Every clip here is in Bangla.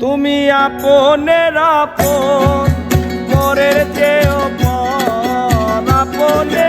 তুমি আপনের আপন মরের চেয়েও পর আপনে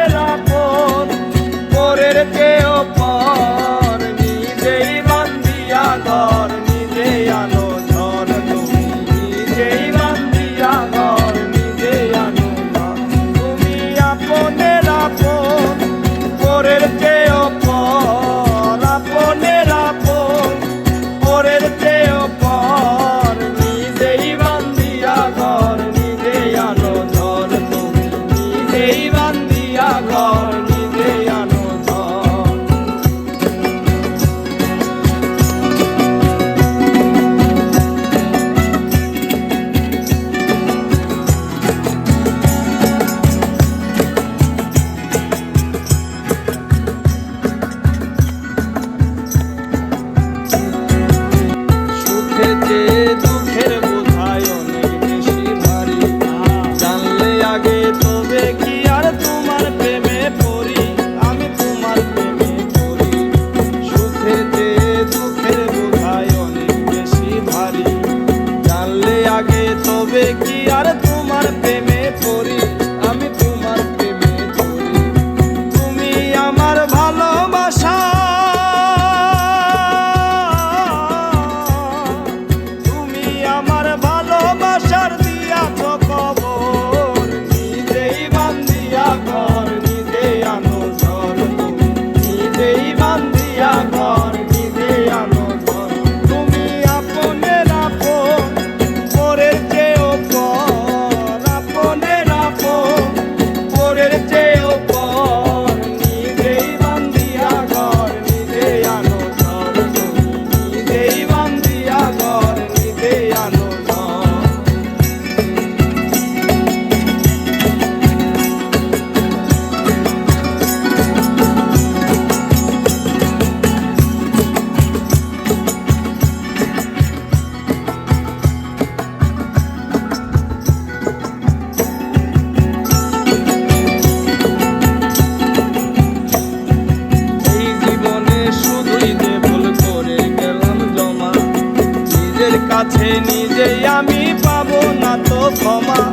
হবে কি আর নিজের কাছে নিজেই আমি পাবো না তো ক্ষমা।